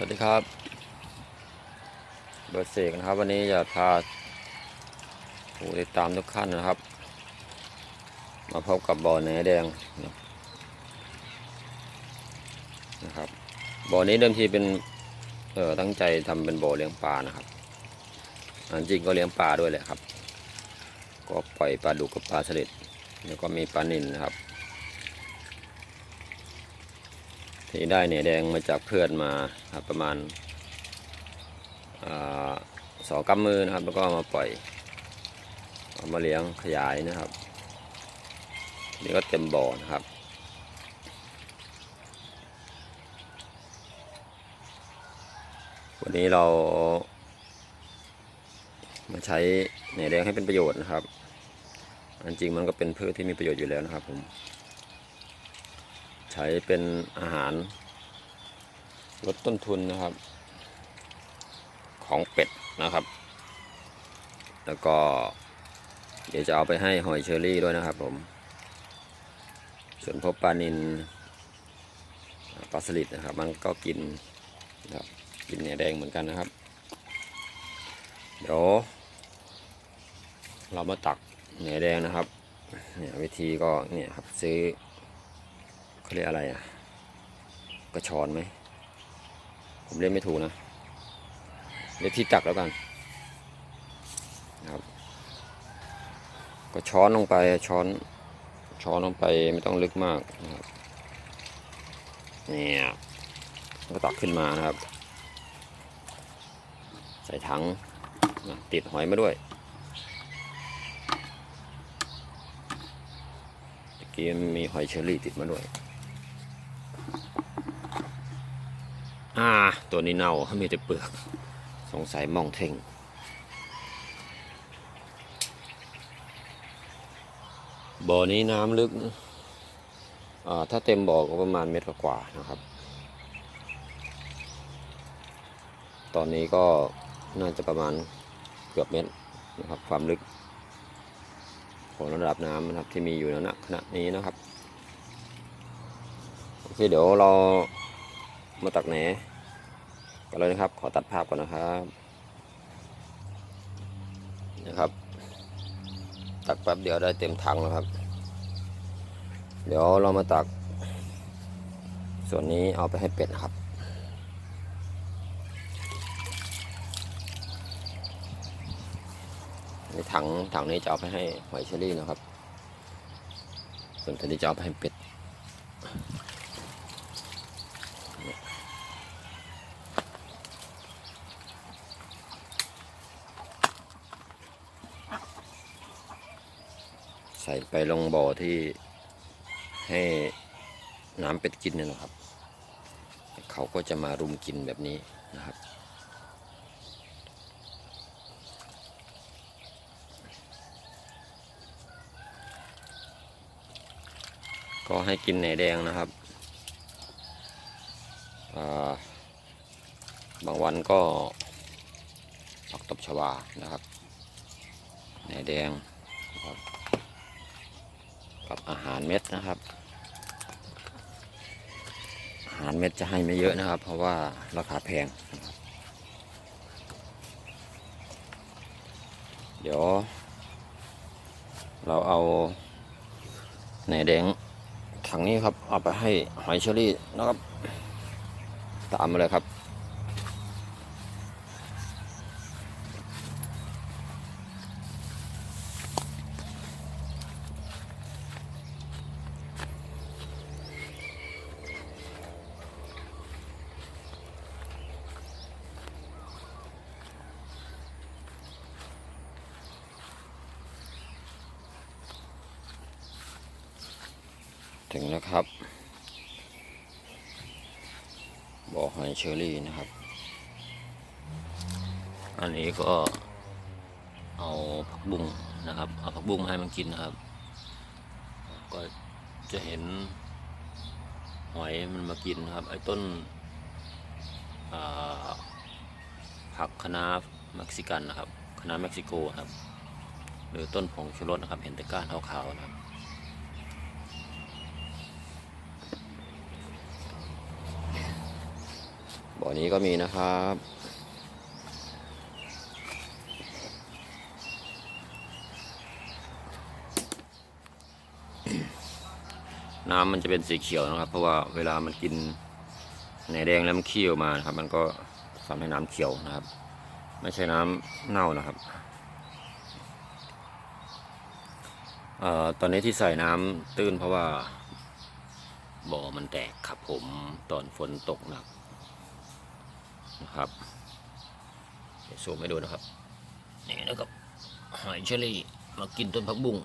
สวัสดีครับเบิร์ดเสกนะครับ วันนี้จะพาผู้ติดตามทุกขั้นนะครับ มาพบกับบ่อแหนแดงนะครับ บ่อนี้เดิมทีเป็นเออตั้งใจทำเป็นบ่อเลี้ยงปลานะครับอันจริงก็เลี้ยงปลาด้วยแหละครับ ก็ปล่อยปลาดุกกับปลาสลิดแล้วก็มีปลานิลนะครับ ที่ได้เนี่ยแดงมาจากเพื่อนมาครับประมาณอาสองกำมือนะครับ แล้วก็มาปล่อยเอามาเลี้ยงขยายนะครับนี่ก็เต็มบ่อนะครับวันนี้เรา มาใช้เหนแดงให้เป็นประโยชน์นะครับอันจริงมันก็เป็นพืชที่มีประโยชน์อยู่แล้วนะครับผม ใช้เป็นอาหารลดต้นทุนนะครับ ของเป็ดนะครับ แล้วก็เดี๋ยวจะเอาไปให้หอยเชอรี่ด้วยนะครับผม ส่วนพวกปลานินปลาสลิดนะครับ มันก็กินนะครับกินเนี่ยแดงเหมือนกันนะครับ เดี๋ยว เรามาตักเหนือแดงนะครับเนี่ยวิธีก็เนี่ยครับซื้อ เขาเรียกอะไรอะ กระชอนไหม ผมเรียกไม่ถูกนะ เรียกที่ตักแล้วกันนะครับ ก็ช้อนลงไปช้อน ช้อนลงไปไม่ต้องลึกมากนะครับ เนี่ยก็ตักขึ้นมานะครับ ใส่ถังติดหอยมาด้วยตะกี้มีหอยเชอรี่ติดมาด้วย อ่า ตัวนี้เน่ามีแต่เปลือก สงสัยมองเท่งบ่อนี้น้ำลึกอ่าถ้าเต็มบ่อก็ประมาณเมตรกว่านะครับ ตอนนี้ก็น่าจะประมาณเกือบเมตรนะครับความลึก ของระดับน้ำนะครับที่มีอยู่ณขณะนี้นะครับ โอเคเดี๋ยวเรา มาตักแหนกันเลยนะครับ ขอตัดภาพก่อนนะครับนะครับ ตักแป๊บเดียวได้เต็มถังแล้วครับ เดี๋ยวเรามาตัก ส่วนนี้เอาไปให้เป็ดนะครับในถังถังนี้จะเอาไปให้หอยเชอรี่นะครับ ส่วนตัวนี้จะเอาไปให้เป็ด ส่ไปลงบ่อที่ให้น้ำเป็ดกินเนี่ยนะครับ เขาก็จะมารุมกินแบบนี้นะครับ ก็ให้กินแหนแดงนะครับาบางวันก็ผักตบชวานะครับแหนแดงนะครับาหารเม็ดนะครับ อาหารเม็ดจะให้ไม่เยอะนะครับ เพราะว่าราคาแพง เดี๋ยว เราเอาแหนแดงถังนี้ครับ เอาไปให้หอยเชอรี่นะครับ ตามมาเลยครับ ถึงแล้วครับบ่อหอยเชอรี่นะครับ อันนี้ก็เอาผักบุ้งนะครับ เอาผักบุ้งให้มันกินนะครับ ก็จะเห็นหอยมันมากินนะครับ ไอ้ต้นผักคะน้าเม็กซิกันนะครับคะน้าเม็กซิโกครับ หรือต้นผงชูรสนะครับ เห็นแต่ก้านขาวๆนะครับ บ่อนี้ก็มีนะครับ น้ำมันจะเป็นสีเขียวนะครับ เพราะว่าเวลามันกินแหนแดงแล้วมันเคี่ยวมานะครับ มันก็ทำให้น้ำเขียวนะครับ ไม่ใช่น้ำเน่านะครับออตอนนี้ที่ใส่น้ำตื้นเพราะว่าบ่อมันแตกครับผมตอนฝนตกหนัก นะครับเดี๋ยวซูมให้ดูนะครับ นี่นะครับหอยเชอรี่มากินต้นผักบุ้ง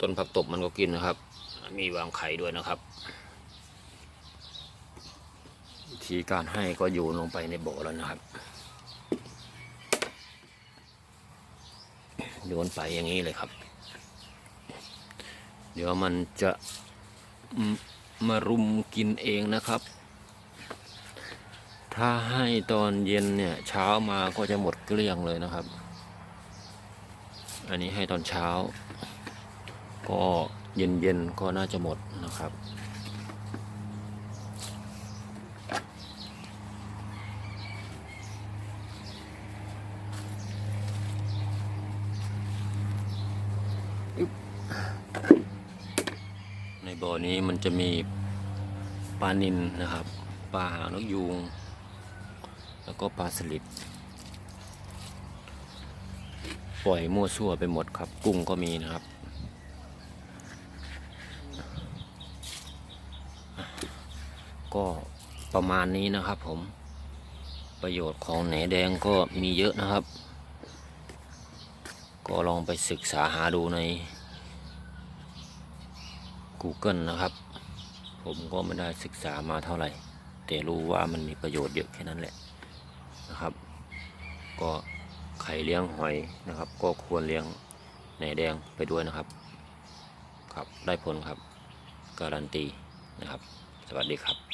ต้นผักตบมันก็กินนะครับ มีวางไข่ด้วยนะครับวิธีการให้ก็โยนลงไปในบ่อแล้วนะครับโยนไปอย่างนี้เลยครับ เดี๋ยวมันจะมารุมกินเองนะครับ ถ้าให้ตอนเย็นเนี่ย เช้ามาก็จะหมดเกลี้ยงเลยนะครับ อันนี้ให้ตอนเช้า ก็เย็นๆก็น่าจะหมดนะครับ ในบ่อนี้มันจะมีปลานิลนะครับ ปลาหางนกยูง แล้วก็ปลาสลิดปล่อยมั่วซั่วไปหมดครับ กุ้งก็มีนะครับ ก็ประมาณนี้นะครับผมประโยชน์ของแหนแดงก็มีเยอะนะครับ ก็ลองไปศึกษาหาดูใน Google นะครับ ผมก็ไม่ได้ศึกษามาเท่าไหร่ แต่รู้ว่ามันมีประโยชน์เยอะแค่นั้นแหละ นะครับ ก็ไข่เลี้ยงหอยนะครับ ก็ควรเลี้ยงแหนแดงไปด้วยนะครับ ครับได้ผลครับ การันตีนะครับ สวัสดีครับ